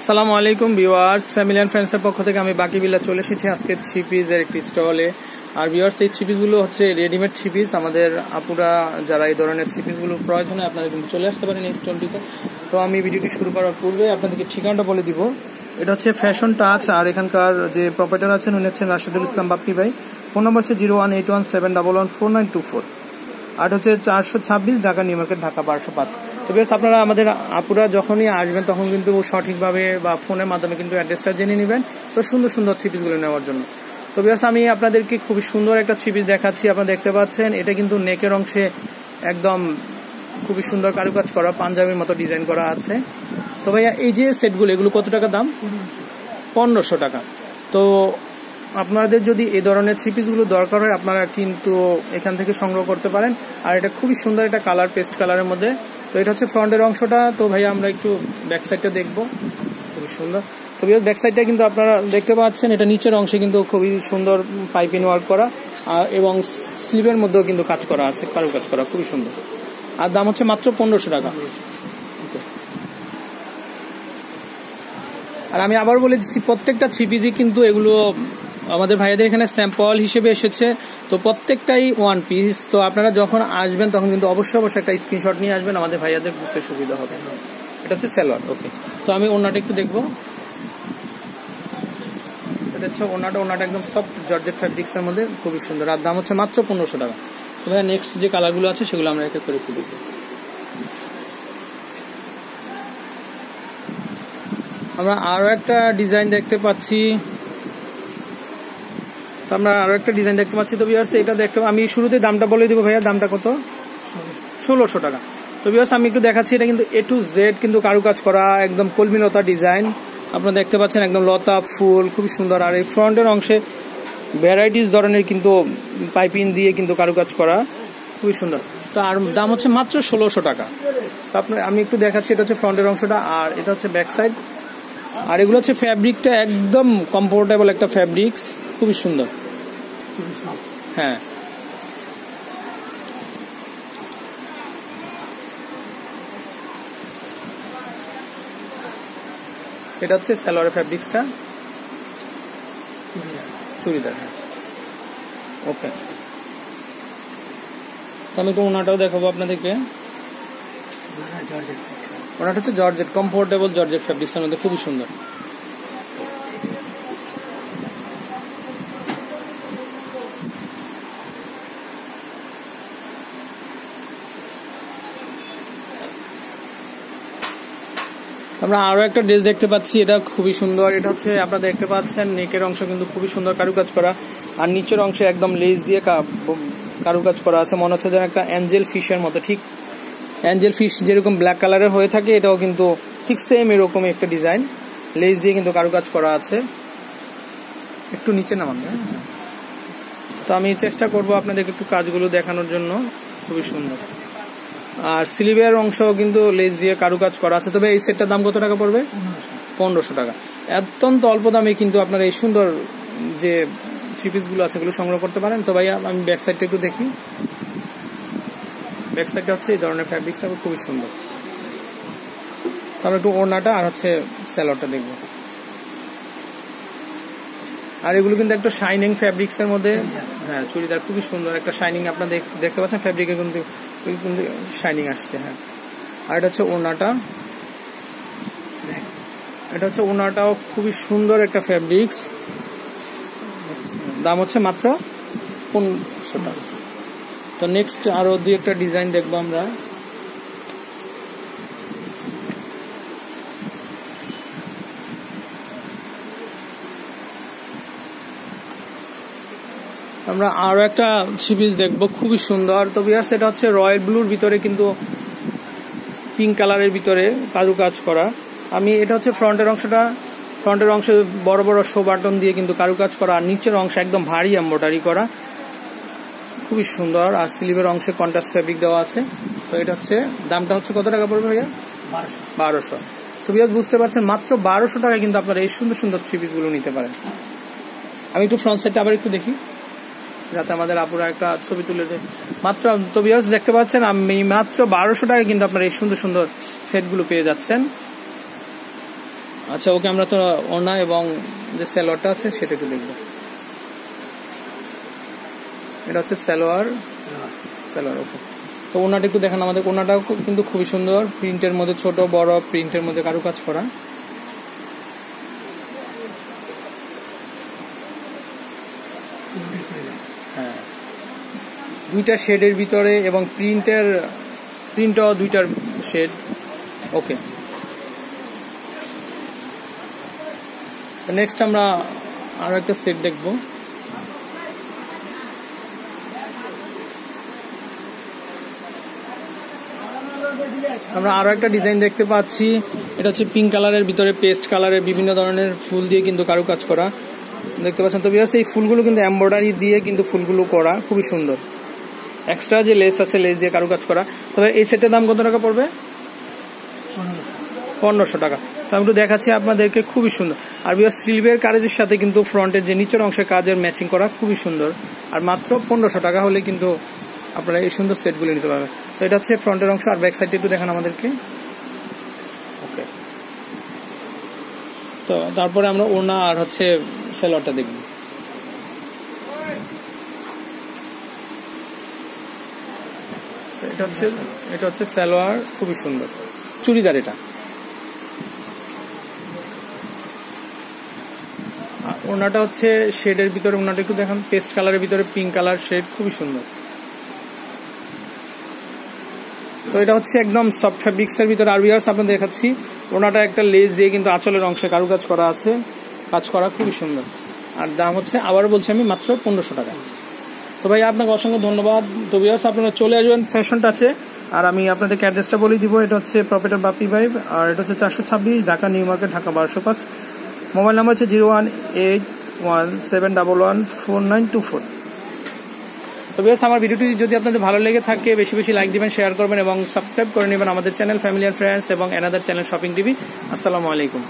আসসালামু আলাইকুম viewers family and ফ্রেন্ডসের পক্ষ থেকে আমি বাকি বিল্লা চলে এসেছি আজকে থ্রি পিসের একটি স্টলে আর ভিউয়ার্স, এই থ্রি পিসগুলো হচ্ছে রেডিমেড থ্রি পিস আমাদের আপুরা যারা এই ধরনের থ্রি পিসগুলো প্রয়োজনে আপনারা কিন্তু চলে আসতে পারেন এই স্টলটিতে তো আমি ভিডিওটি শুরু করার পূর্বে আপনাদেরকে ঠিকানাটা বলে দিব। এটা হচ্ছে ফ্যাশন টাচ আর এখানকার যে প্রপার্টার আছেন, উনি হচ্ছেন রাশিদুল ইসলাম বাপ্পি ভাই। ফোন নম্বর হচ্ছে zero one eight one seven double one four nine two four আর হচ্ছে চারশো ছাব্বিশ, ঢাকা, নিউ মার্কেট ঢাকা, বারোশো পাঁচ। তো বেশ, আপনারা আমাদের আপুরা যখনই আসবেন, তখন কিন্তু সঠিকভাবে বা ফোনের মাধ্যমে কিন্তু অ্যাড্রেসটা জেনে নেবেন। তো সুন্দর সুন্দর থ্রি পিসগুলো নেওয়ার জন্য। তো বেশ, আমি আপনাদেরকে খুবই সুন্দর একটা থ্রি পিস দেখাচ্ছি, আপনারা দেখতে পাচ্ছেন। এটা কিন্তু নেকের অংশে একদম খুবই সুন্দর কারুকাজ করা, পাঞ্জাবির মতো ডিজাইন করা আছে। তো ভাইয়া, এই যে সেটগুলো এগুলো কত টাকা দাম? পনেরোশো টাকা। তো আপনাদের যদি এই ধরনের থ্রি পিসগুলো দরকার হয়, আপনারা কিন্তু এখান থেকে সংগ্রহ করতে পারেন। আর এটা খুবই সুন্দর একটা কালার পেস্ট কালারের মধ্যে। তো এটা হচ্ছে ফ্রন্টের অংশটা। তো ভাইয়া, আমরা একটু ব্যাক সাইডটা দেখব। খুবই সুন্দর। তো ব্যাক সাইডটা কিন্তু আপনারা দেখতে পাচ্ছেন। এটা নিচের অংশে কিন্তু খুবই সুন্দর পাইপিং ওয়ার্ক করা। এবং স্লিভের মধ্যেও কিন্তু কাজ করা আছে কারু কাজ করা, খুবই সুন্দর। আর দাম হচ্ছে মাত্র পনেরোশো টাকা। আর আমি আবার বলে দিচ্ছি প্রত্যেকটা থ্রি পিজি কিন্তু এগুলো আমাদের ভাইয়াদের এখানে স্যাম্পল হিসেবে এসেছে। তো প্রত্যেকটাই ওয়ান পিস তো আপনারা যখন আসবেন, তখন কিন্তু অবশ্যই অবশ্যই একটা স্ক্রিনশট নিয়ে আসবেন। আমাদের ভাইয়াদের বুঝতে সুবিধা হবে। এটা হচ্ছে স্যালোয়ার ওকে তো আমি ওনাটা একটু দেখব। এটা হচ্ছে একদম ফ্যাব্রিক্সের মধ্যে খুবই সুন্দর। আর দাম হচ্ছে মাত্র পনেরোশো টাকা। নেক্সট যে কালারগুলো আছে, সেগুলো আমরা এক করে আমরা আরও একটা ডিজাইন দেখতে পাচ্ছি। আমরা আরও একটা ডিজাইন দেখতে পাচ্ছি। তো বিয়ার্স এটা দেখতে আমি শুরুতে দামটা বলে দিব ভাইয়া, দামটা কত? ষোলোশো টাকা। তো বিয়ার্স আমি একটু দেখাচ্ছি, এটা কিন্তু এ টু জেড কিন্তু কারুকাজ করা, একদম কলমিলতা ডিজাইন আপনারা দেখতে পাচ্ছেন একদম লতা ফুল, খুবই সুন্দর। আর এই ফ্রন্টের অংশে ভ্যারাইটিস ধরনের কিন্তু পাইপিং দিয়ে কিন্তু কারুকাজ করা, খুবই সুন্দর। তো আর দাম হচ্ছে মাত্র ষোলোশো টাকা। তো আপনার আমি একটু দেখাচ্ছি, এটা হচ্ছে ফ্রন্টের অংশটা, আর এটা হচ্ছে ব্যাক সাইড আর এগুলো হচ্ছে ফ্যাব্রিকটা একদম কমফোর্টেবল একটা ফ্যাব্রিক্স খুবই সুন্দর। হ্যাঁ। এটা হচ্ছে সালোয়ার ফ্যাব্রিক্সটা। চুড়িদার হ্যাঁ। ওকে। তাহলে তো ওনাটাও দেখাবো আপনাদেরকে। ওনাটা হচ্ছে জর্জেট কমফোর্টেবল জর্জেট ফ্যাব্রিক্সের মধ্যে খুবই সুন্দর। আমরা আরও একটা ড্রেস দেখতে পাচ্ছি, এটা খুবই সুন্দর। এটা হচ্ছে, আপনারা দেখতে পাচ্ছেন, নেকের অংশ কিন্তু খুবই সুন্দর কারুকাজ করা। আর নিচের অংশে একদম লেস দিয়ে কারুকাজ করা আছে। মনে হচ্ছে যেন একটা অ্যাঞ্জেল ফিশের মতো, ঠিক? অ্যাঞ্জেল ফিশ যেরকম ব্ল্যাক কালারের হয়ে থাকে, এটাও কিন্তু ঠিক সেম এরকম একটা ডিজাইন লেস দিয়ে কিন্তু কারুকাজ করা আছে। একটু নিচে নামান তো আমি চেষ্টা করব আপনাদেরকে একটু কাজগুলো দেখানোর জন্য। খুবই সুন্দর। আর স্লিভের অংশ কিন্তু লেস দিয়ে কারুকাজ করা আছে। তবে এই সেটটার দাম কত টাকা পড়বে? পনেরোশো টাকা। অত্যন্ত অল্প দামে কিন্তু আপনারা এই সুন্দর যে থ্রি পিসগুলো আছে, এগুলো সংগ্রহ করতে পারেন। তো ভাই আমি ব্যাক সাইডটা একটু দেখি। ব্যাক সাইডটা হচ্ছে এই ধরনের ফ্যাব্রিক্সটা খুবই সুন্দর। তাহলে একটু ওড়নাটা আর হচ্ছে স্যালোয়ারটা দেখব। আর এগুলো কিন্তু একটা শাইনিং ফ্যাব্রিক্স এর মধ্যে হ্যাঁ চুড়িদার খুবই সুন্দর একটা শাইনিং আপনার দেখতে পাচ্ছেন ফ্যাব্রিকে কিন্তু কিন্তু শাইনিং আসছে হ্যাঁ। আর এটা হচ্ছে ওনাটা এটা হচ্ছে ওনাটাও খুবই সুন্দর একটা ফ্যাব্রিক্স দাম হচ্ছে মাত্র পনেরোশো টাকা। তো নেক্সট আরও দুই একটা ডিজাইন দেখব আমরা। আমরা আরও একটা থ্রি পিস দেখব খুবই সুন্দর। তো বিয়ার সেটা হচ্ছে রয়্যাল ব্লুর ভিতরে কিন্তু পিঙ্ক কালারের ভিতরে কারু কাজ করা। আমি এটা হচ্ছে ফ্রন্টের অংশটা। ফ্রন্টের অংশে বড় বড় শো বাটন দিয়ে কিন্তু কারু কাজ করা আর নিচের অংশ একদম ভারী এম্ব্রয়ডারি করা। খুবই সুন্দর আর স্লিভের অংশে কন্ট্রাস্ট ফেব্রিক দেওয়া আছে। তো এটা হচ্ছে দামটা হচ্ছে কত টাকা পড়বে ভাইয়া? বারোশো। তো বিয়ার বুঝতে পারছেন মাত্র বারোশো টাকায় কিন্তু আপনারা এই সুন্দর সুন্দর থ্রি পিসগুলো নিতে পারেন। আমি একটু ফ্রন্ট সাইডটা আবার একটু দেখি। যাতে আমাদের আপুরা একটা ছবি তুলে দেয়। মাত্র, তো বিয়ার্স দেখতে পাচ্ছেন, আমি মাত্র বারোশো টাকা কিন্তু আপনারা এই সুন্দর সুন্দর সেটগুলো পেয়ে যাচ্ছেন। আচ্ছা ওকে আমরা তো ওনা এবং যে স্যালোয়ারটা আছে, সেটা একটু দেখব। এটা হচ্ছে সালোয়ার। সালোয়ার, ওকে। তো ওনাটা একটু দেখেন আমাদের। ওনাটাও কিন্তু খুবই সুন্দর। প্রিন্টের মধ্যে ছোট, বড় প্রিন্টের মধ্যে কারুকাজ করা। দুইটা শেডের ভিতরে এবং প্রিন্টের, প্রিন্টও দুইটার শেড। ওকে। নেক্সট আমরা আরও একটা সেট দেখব। আমরা আরও একটা ডিজাইন দেখতে পাচ্ছি। এটা হচ্ছে পিঙ্ক কালারের ভিতরে পেস্ট কালারের বিভিন্ন ধরনের ফুল দিয়ে কিন্তু কারুকাজ করা। দেখতে পাচ্ছেন? তো বিয়ার্স এই ফুলগুলো কিন্তু এমব্রয়ডারি দিয়ে কিন্তু ফুলগুলো করা। খুবই সুন্দর। এক্সট্রা যে লেস আছে লেস দিয়ে কারুকাজ করা। তবে এই সেটের দাম কত টাকা পড়বে? পনেরোশো টাকা। তো আমি একটু দেখাচ্ছি আপনাদেরকে, খুবই সুন্দর। আর বিয়ার সিলভের কাজের সাথে কিন্তু ফ্রন্টের যে নিচের অংশের কাজের ম্যাচিং করা খুবই সুন্দর। আর মাত্র পনেরোশো টাকা হলে কিন্তু আপনারা এই সুন্দর সেটগুলো নিতে পারবেন। তো এটা হচ্ছে ফ্রন্টের অংশ, আর ব্যাক সাইডটা একটু দেখান আমাদেরকে। ওকে তো তারপরে আমরা ওনা আর হচ্ছে সেলরটা দেখব। এটা হচ্ছে এটা হচ্ছে সালোয়ার, খুবই সুন্দর। চুড়িদার এটা। ওনাটা হচ্ছে শেডের ভিতরে, ওনাটা একটু দেখান। পেস্ট কালারের ভিতরে পিঙ্ক কালার শেড, খুবই সুন্দর। তো এটা হচ্ছে একদম সফট ফ্যাব্রিক্স এর ভিতরে। আর ভিউয়ার্স আপনাদের দেখাচ্ছি, ওনাটা একটা লেস দিয়ে কিন্তু আঁচলের অংশে কারুকাজ করা আছে। কাজ করা খুবই সুন্দর। আর দাম হচ্ছে, আবারও বলছি আমি, মাত্র পনেরোশো টাকা। তো ভাই, আপনাকে অসংখ্য ধন্যবাদ। তো ভিউয়ার্স আপনারা চলে আসবেন ফ্যাশন টাচে আর আমি আপনাদেরকে অ্যাড্রেসটা বলে দিব, এটা হচ্ছে প্রপার্টার বাপি ভাইব আর এটা হচ্ছে চারশো ছাব্বিশ, ঢাকা নিউ মার্কেট ঢাকা, বারোশো পাঁচ। মোবাইল নাম্বার হচ্ছে zero one eight one seven double one four nine two four তো বেশ আমার ভিডিওটি যদি আপনাদের ভালো লেগে থাকে, বেশি বেশি লাইক দিবেন শেয়ার করবেন এবং সাবস্ক্রাইব করে নেবেন আমাদের চ্যানেল ফ্যামিলি অ্যান্ড ফ্রেন্ডস এবং অ্যানাদার চ্যানেল শপিং টিভি আসসালামু আলাইকুম।